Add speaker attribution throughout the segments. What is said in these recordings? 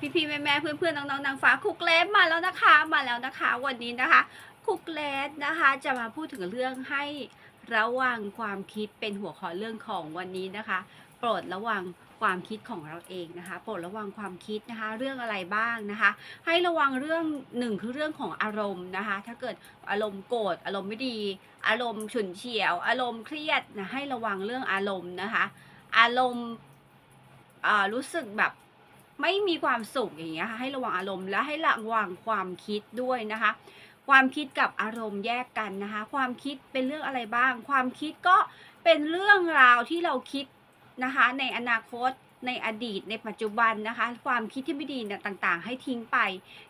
Speaker 1: พี่พี่ๆแม่แม่ๆเพื่อนเพื่อนๆน้องๆนางฟ้าคุกเลสมาแล้วนะคะ มาแล้วนะคะ วันนี้นะคะ คุกเลสนะคะ จะมาพูดถึงเรื่องให้ระวังความคิดเป็นหัวข้อเรื่องของวันนี้นะคะ โปรดระวังความคิดของเราเองนะคะ โปรดระวังความคิดนะคะ เรื่องอะไรบ้างนะคะ ให้ระวังเรื่องหนึ่งคือเรื่องของอารมณ์นะคะ ถ้าเกิดอารมณ์โกรธอารมณ์ไม่ดี อารมณ์ฉุนเฉียว อารมณ์เครียดนะให้ระวังเรื่องอารมณ์นะคะ อารมณ์รู้สึกแบบ ไม่มีความสุขอย่างเงี้ยค่ะให้ระวังอารมณ์และให้ระวังความคิดด้วยนะคะ ความคิดกับอารมณ์แยกกันนะคะ ความคิดเป็นเรื่องอะไรบ้าง ความคิดก็เป็นเรื่องราวที่เราคิดนะคะ ในอนาคตในอดีตในปัจจุบันนะคะ ความคิดที่ไม่ดีเนี่ยต่างๆ ให้ทิ้งไป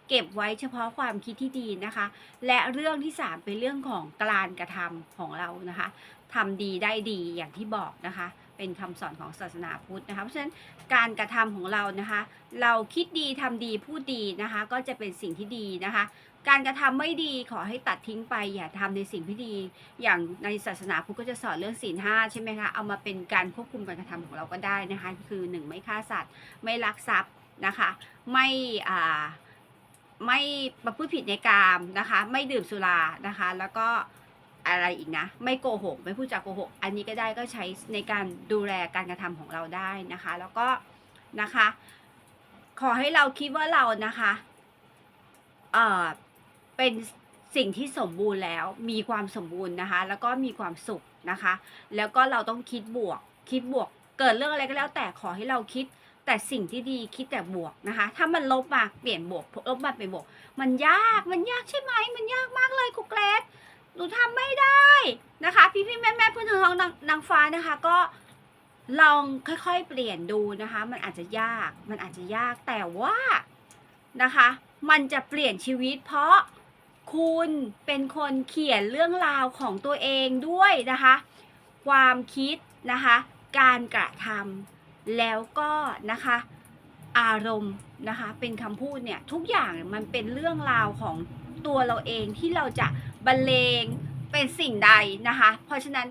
Speaker 1: เก็บไว้เฉพาะความคิดที่ดีนะคะ และเรื่องที่สามเป็นเรื่องของการกระทำของเรานะคะ ทำดีได้ดีอย่างที่บอกนะคะ เป็นคำสอนของศาสนาพุทธนะคะ เพราะฉะนั้นการกระทำของเรานะคะ เราคิดดีทำดีพูดดีนะคะ ก็จะเป็นสิ่งที่ดีนะคะ การกระทำไม่ดีขอให้ตัดทิ้งไป อย่าทำในสิ่งที่ดี อย่างในศาสนาพุทธก็จะสอนเรื่องศีลห้าใช่ไหมคะ เอามาเป็นการควบคุมการกระทำของเราก็ได้นะคะ คือหนึ่งไม่ฆ่าสัตว์ ไม่ลักทรัพย์นะคะ ไม่อ่าไม่ประพฤติผิดในกามนะคะ ไม่ดื่มสุรานะคะ แล้วก็ อะไรอีกนะ ไม่โกหก ไม่พูดจาโกหก อันนี้ก็ได้ก็ใช้ในการดูแลการกระทำของเราได้นะคะ แล้วก็นะคะ ขอให้เราคิดว่าเรานะคะเอ่อเป็นสิ่งที่สมบูรณ์แล้วมีความสมบูรณ์นะคะ แล้วก็มีความสุขนะคะ แล้วก็เราต้องคิดบวก คิดบวก เกิดเรื่องอะไรก็แล้วแต่ขอให้เราคิดแต่สิ่งที่ดีคิดแต่บวกนะคะ ถ้ามันลบมาเปลี่ยนบวกลบมาเป็นบวก มันยากมันยากใช่ไหมากเลยครูเกรซห นูทำไม่ได้นะคะ พี่พี่แม่แม่เพื่อนน้องนางนางฟ้านะคะ ก็ลองค่อยๆ เปลี่ยนดูนะคะ มันอาจจะยาก มันอาจจะยากแต่ว่านะคะ มันจะเปลี่ยนชีวิต เพราะคุณเป็นคนเขียนเรื่องราวของตัวเองด้วยนะคะ ความคิดนะคะ การกระทำแล้วก็นะคะ อารมณ์นะคะ เป็นคำพูดเนี่ย ทุกอย่างมันเป็นเรื่องราวของ ตัวเราเองที่เราจะบรรเลงเป็นสิ่งใดนะคะ เพราะฉะนั้น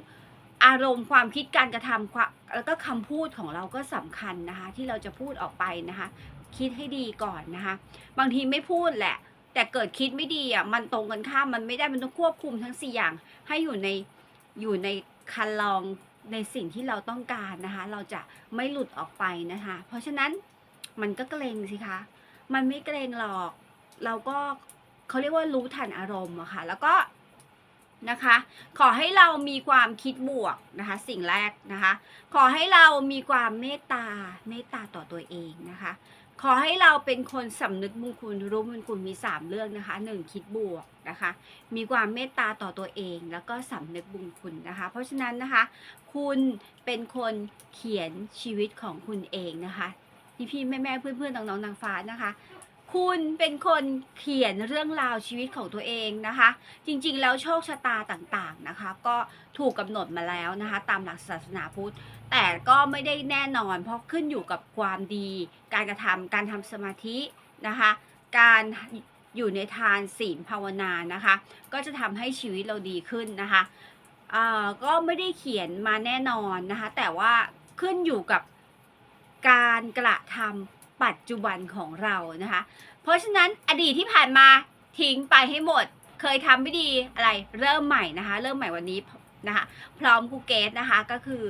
Speaker 1: อารมณ์ความคิดการกระทำแล้วก็คำพูดของเราก็สำคัญนะคะ ที่เราจะพูดออกไปนะคะ คิดให้ดีก่อนนะคะ บางทีไม่พูดแหละ แต่เกิดคิดไม่ดีอะมันตรงกันข้ามมันไม่ได้มันต้องควบคุมทั้งสี่อย่าง ให้อยู่ในอยู่ในคันลองในสิ่งที่เราต้องการนะคะ เราจะไม่หลุดออกไปนะคะ เพราะฉะนั้นมันก็เกรงสิคะ มันไม่เกรงหรอก เราก็ เขาเรียกว่ารู้ทันอารมณ์อะค่ะ แล้วก็นะคะ ขอให้เรามีความคิดบวกนะคะ สิ่งแรกนะคะ ขอให้เรามีความเมตตาเมตตาต่อตัวเองนะคะ ขอให้เราเป็นคนสำนึกบุญคุณรู้บุญคุณมีสามเรื่องนะคะหนึ่งคิดบวกนะคะ มีความเมตตาต่อตัวเอง แล้วก็สำนึกบุญคุณนะคะ เพราะฉะนั้นนะคะ คุณเป็นคนเขียนชีวิตของคุณเองนะคะพี่พี่แม่แม่เพื่อนเพื่อนๆน้องๆนางฟ้านะคะ คุณเป็นคนเขียนเรื่องราวชีวิตของตัวเองนะคะ จริงๆ แล้วโชคชะตาต่างๆนะคะ ก็ถูกกำหนดมาแล้วนะคะ ตามหลักศาสนาพุทธ แต่ก็ไม่ได้แน่นอน เพราะขึ้นอยู่กับความดี การกระทำการทำสมาธินะคะ การอยู่ในทานศีลภาวนานะคะ ก็จะทำให้ชีวิตเราดีขึ้นนะคะก็ไม่ได้เขียนมาแน่นอนนะคะ แต่ว่าขึ้นอยู่กับการกระทำ ปัจจุบันของเรานะคะ เพราะฉะนั้นอดีตที่ผ่านมาทิ้งไปให้หมด เคยทำไม่ดีอะไรเริ่มใหม่นะคะ เริ่มใหม่วันนี้นะคะ พร้อมครูเกตนะคะก็คือ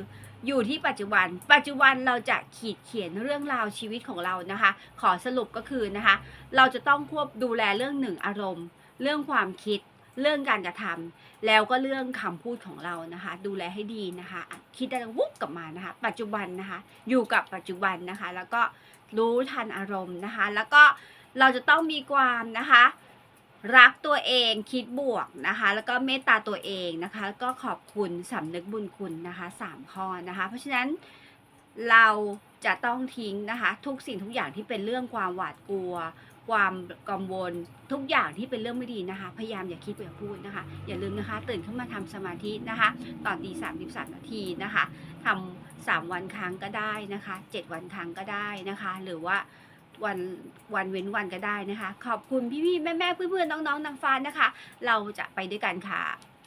Speaker 1: อยู่ที่ปัจจุบัน ปัจจุบันเราจะขีดเขียนเรื่องราวชีวิตของเรานะคะ ขอสรุปก็คือนะคะ เราจะต้องควบดูแลเรื่องหนึ่งอารมณ์ เรื่องความคิด เรื่องการกระทำแล้วก็เรื่องคำพูดของเรานะคะ ดูแลให้ดีนะคะ คิดได้แล้ววุบกลับมานะคะ ปัจจุบันนะคะ อยู่กับปัจจุบันนะคะ แล้วก็รู้ทันอารมณ์นะคะ แล้วก็เราจะต้องมีความนะคะ รักตัวเองคิดบวกนะคะ แล้วก็เมตตาตัวเองนะคะ แล้วก็ขอบคุณสำนึกบุญคุณนะคะสามข้อนะคะ เพราะฉะนั้นเราจะต้องทิ้งนะคะ ทุกสิ่งทุกอย่างที่เป็นเรื่องความหวาดกลัว ความกังวลทุกอย่างที่เป็นเรื่องไม่ดีนะคะ พยายามอย่าคิดอย่าพูดนะคะ อย่าลืมนะคะ ตื่นขึ้นมาทำสมาธินะคะ ตอนตีสามสิบสามนาทีนะคะทำสามวันครั้งก็ได้นะคะเจ็ดวันครั้งก็ได้นะคะ หรือว่าวันวันเว้นวันก็ได้นะคะ ขอบคุณพี่ๆแม่ๆเพื่อนๆน้องๆนางฟ้านะคะ เราจะไปด้วยกันค่ะ